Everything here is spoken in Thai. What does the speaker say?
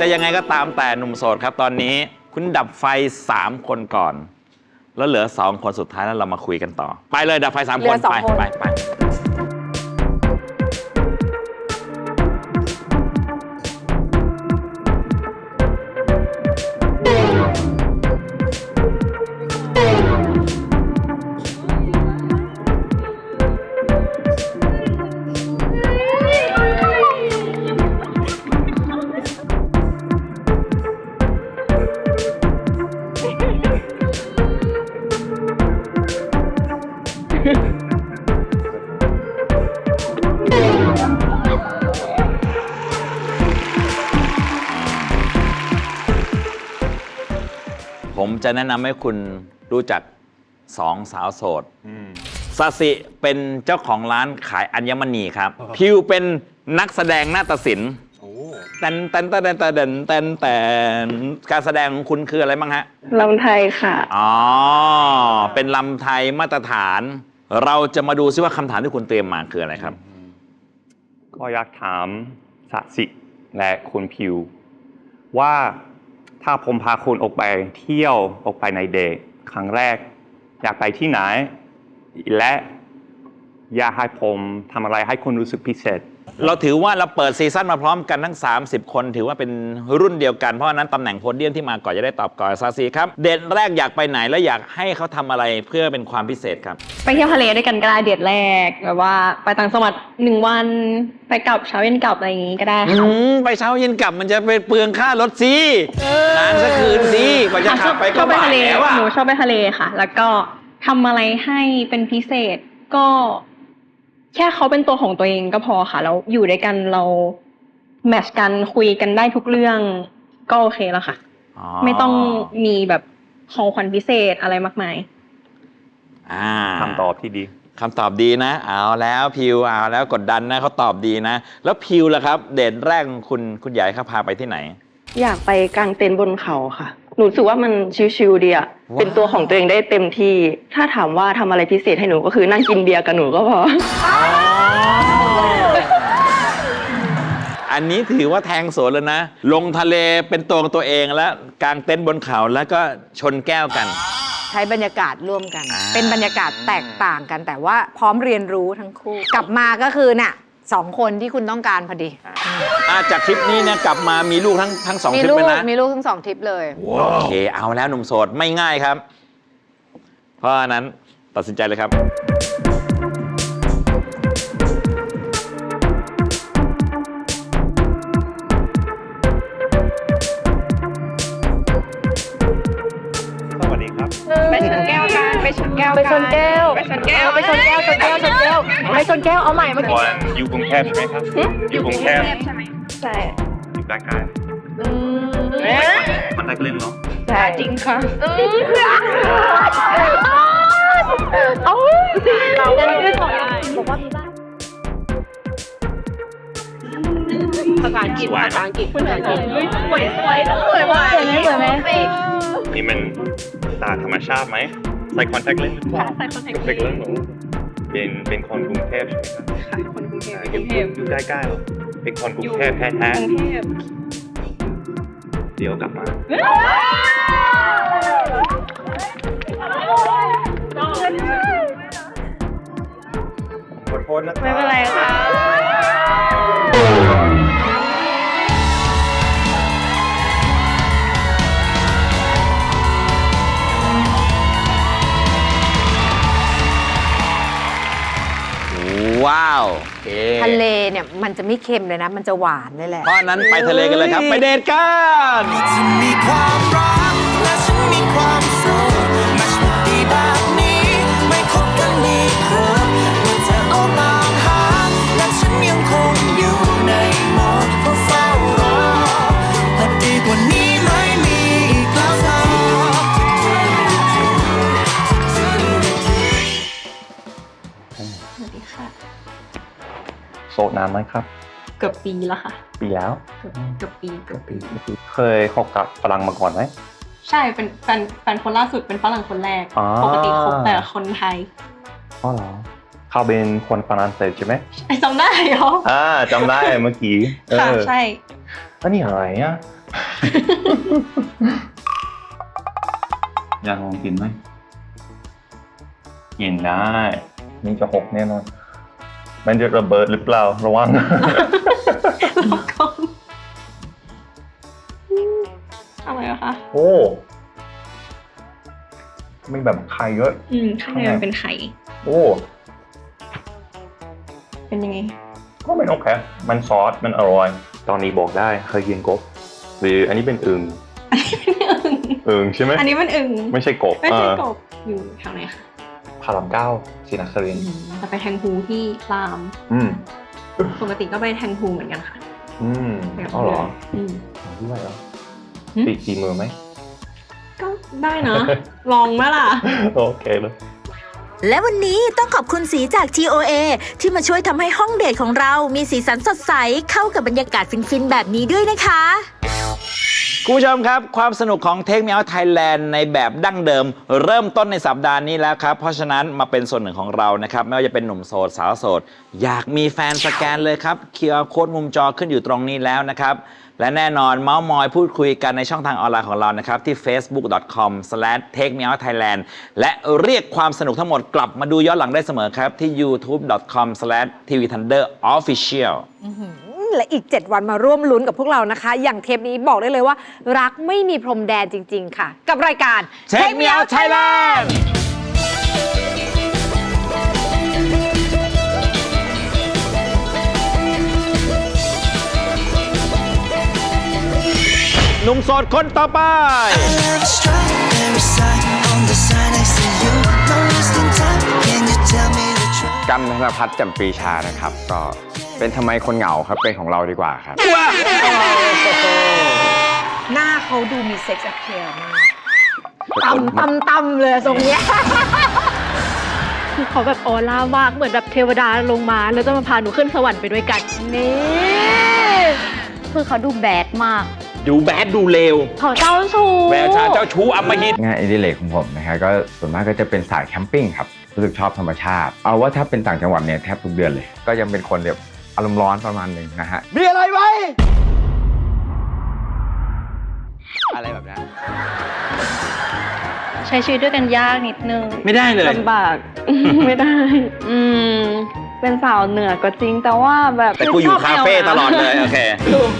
จะยังไงก็ตามแต่หนุ่มโสดครับ ตอนนี้คุณดับไฟ 3 คนก่อน แล้วเหลือ 2 คนสุดท้ายแล้วเรามาคุยกันต่อ ไปเลยดับไฟ3เหลืคอนสองไปคน ไปไป ผมจะแนะนำให้คุณรู้จักสองสาวโสดซาสิเป็นเจ้าของร้านขายอัญมณีครับ พิวเป็นนักแสดงนาฏศิลป์แตนแตนแตนแตนแตนแตนแตนการแสดงของคุณคืออะไรบ้างฮะ ลำไทยค่ะ อ๋อ เป็นลำไทยมาตรฐาน เราจะมาดูซิว่าคำถามที่คุณเตรียมมาคืออะไรครับ ก็อยากถามสะสิและคุณพิว ว่าถ้าผมพาคุณออกไปเที่ยวออกไปในเดทครั้งแรก อยากไปที่ไหน และอยากให้ผมทำอะไรให้คุณรู้สึกพิเศษ เราถือว่าเราเปิดซีซั่นมาพร้อมกันทั้ง 30 คนถือว่าเป็นรุ่นเดียวกัน เพราะฉะนั้นตำแหน่งโพเดียมที่มาก่อนจะได้ตอบก่อนซาซีครับ เดทแรกอยากไปไหนและอยากให้เขาทำอะไรเพื่อเป็นความพิเศษครับ ไปเที่ยวทะเลด้วยกันก็ได้เดทแรกแบบว่าไปต่างจังหวัดหนึ่งวันไปกลับเช้าเย็นกลับอะไรอย่างงี้ก็ได้อืค่ะมไปเช้าเย็นกลับมันจะไปเปลืองค่ารถสินานสักคืนสิกว่าจะขับไปชก็อบไปบ่ายทะเลแล้วอะ หนูชอบไปทะเลค่ะ แล้วก็ทำอะไรให้เป็นพิเศษก็ แค่เขาเป็นตัวของตัวเองก็พอค่ะ แล้วอยู่ด้วยกันเราแมทชกันคุยกันได้ทุกเรื่องก็โอเคแล้วค่ะ ไม่ต้องมีแบบของขวัญพิเศษอะไรมากมายอ่าคำตอบที่ดีคำตอบดีนะ เอาแล้วพิวเอาแล้วกดดันนะเขาตอบดีนะ แล้วพิวล่ะครับ เด่นแรกของคุณคุณใหญ่เขาพาไปที่ไหน อยากไปกางเต็นท์บนเขาค่ะ หนูรู้สึกว่ามันชิวๆดีอะว้าว เป็นตัวของตัวเองได้เต็มที่ ถ้าถามว่าทำอะไรพิเศษให้หนูก็คือนั่งกินเบียร์กับหนูก็พอ อันนี้ถือว่าแทงสวนแล้วนะ ลงทะเลเป็นตัวของตัวเองแล้วกางเต็นท์บนเขาแล้วก็ชนแก้วกัน ใช้บรรยากาศร่วมกัน อ่า เป็นบรรยากาศแตกต่างกัน แต่ว่าพร้อมเรียนรู้ทั้งคู่ กลับมาก็คือน่ะ สองคนที่คุณต้องการพอดี อาจากทริปนี้เนี่ยกลับมามีลูกทั้งทั้งสองมีทริปลูเลกยนะ มีลูกทั้งสองทริปเลย โอเค เอาแล้วหนุ่มโสดไม่ง่ายครับ เพราะฉะนั้นตัดสินใจเลยครับ สวัสดีครับ ไปชนแก้วกัน ไปชนแก้วไปชนแก้วไปชนแก้วไปชนแก้วชนแก้วชนแก้ว ไปชนแก้วเอาใหม่เมื่อกี้วันอยู่กรุงเทพใช่ไหมครับ อยู่กรุงเทพใช่อยู่ใกล้อืมๆมันได้เล่นเนาะใช่จริงค่ะอืมเอาเราจะไม่ได้บอกบอกว่ามีบ้านภาษาอังกฤษภาษาอังกฤษภาษาอังกฤษสวยสวยสวยมากสวยไหมสวยไหมนี่มันตาธรรมชาติไหมใส่คอนแทคเลนส์ใส่คอนแทคเป็นเรื่องหนู เป็นเป็นคนกรุงเทพใช่ไหมครับค่ะคนกรุงเทพอยู่อยู่ใกล้ๆเหรอเป็นคนกรุงเทพแท้กรุงเทพๆเดี๋ยวกลับมา ขอโทษนะครับไม่เป็นไรค่ะ ว้าวโอเคทะเลเนี่ยมันจะไม่เค็มเลยนะ มันจะหวานเลยแหละ เพราะฉะนั้นไปทะเลกันเลยครับ ไปเดทกันฉันมีความรัก สวัสดีค่ะ โสดนานไหมครับ เกือบปีแล้วค่ะ ปีแล้วเกือบเกือบปีเกือบปี เคยคบกับฝรั่งมาก่อนไหม ใช่เป็นแฟนแฟนคนล่าสุดเป็นฝรั่งคนแรก อ๋อ ปกติคบแต่คนไทยอ๋อเหรอเขาเป็นคนฝรั่งเศสใช่ไหมไอ้จำได้เหรออ่าจำได้เมื่อกี้เอค่ะอใช่ อันนี้อะไรอะ อยากลองกินไหมกินได้ นี่จะหกแน่นอน มันจะระเบิดหรือเปล่าระวังอะไรอะคะโอ้ไม่แบบไข่เยอะ อืมข้างในมันเป็นไข่ โอ้ เป็นยังไง ก็ไม่โอเค มันซอส มันอร่อย ตอนนี้บอกได้เคยกินกบหรืออันนี้เป็นอึงอึงใช่ไหมอันนี้มันอึ่งไม่ใช่กบไม่ใช่เออกบอยู่แถวไหนคะ พารามเก้าศรีนครินทร์จะไปแทงพูที่ราม อืมปกติก็ไปแทงพูเหมือนกันค่ะอืมอ๋อเหรออืมด้วยเหรอหืมตีตีมือไหม ก็ได้นะ ลองไหมล่ะ โอเคเลยและวันนี้ต้องขอบคุณสีจาก TOA ที่มาช่วยทำให้ห้องเดทของเรามีสีสันสดใสเข้ากับบรรยากาศฟินๆ แบบนี้ด้วยนะคะ คุณผู้ชมครับ ความสนุกของเทค e ม Out Thailand ในแบบดั้งเดิม เริ่มต้นในสัปดาห์นี้แล้วครับ เพราะฉะนั้นมาเป็นส่วนหนึ่งของเรานะครับ ไม่ว่าจะเป็นหนุ่มโสด สาวโสด อยากมีแฟนสแกนเลยครับ QR Code มุมจอขึ้นอยู่ตรงนี้แล้วนะครับ และแน่นอนเมาส์มอยพูดคุยกันในช่องทางออนไลน์ของเรานะครับ ที่ facebook.com/takemenoutthailand และเรียกความสนุกทั้งหมดกลับมาดูย้อนหลังได้เสมอครับที่ youtube.com/tvthunderofficial และอีก 7 วันมาร่วมลุ้นกับพวกเรานะคะ อย่างเทปนี้บอกได้เลยว่า รักไม่มีพรมแดนจริง ๆ ค่ะ กับรายการ Take Me Out Thailand หนุ่มโสดคนต่อไป Love strawberry side on the side I see you no wasting time can you tell me the truth กันธนพัฒน์จำปรีชานะครับ ก็ เป็นทำไมคนเหงาครับเป็นของเราดีกว่าครับ หน้าเขาดูมีเซ็กซ์แอ e ลมากตำตำตำเลยทรงเนี้ยคือเขาแบบออร่ามากเหมือนแบบเทวดาลงมา แล้วจะมาพาหนูขึ้นสวรรค์ไปด้วยกันนี่คือเขาดูแบดมาก ดูแบดดูเลวเขาเจ้าชู้แววชาเจ้าชู้อำมหิต งานอดิเรกของผมนะครับก็ส่วนมากก็จะเป็นสายแคมปิ้งครับรู้สึกชอบธรรมชาติ เอาว่าถ้าเป็นต่างจังหวัดเนี่ยแทบทุกเดือนเลย ก็ยังเป็นคนแบบ อารมณ์ร้อนประมาณหนึ่งนะฮะ มีอะไรไหมอะไรแบบนี้ใช้ชีวิตด้วยกันยากนิดนึงไม่ได้เลย ลำบาก ไม่ได้ อืม เป็นสาวเหนือก็จริงแต่ว่าแบบแต่กูอยู่คาเฟ่ตลอดเลย โอเคถูก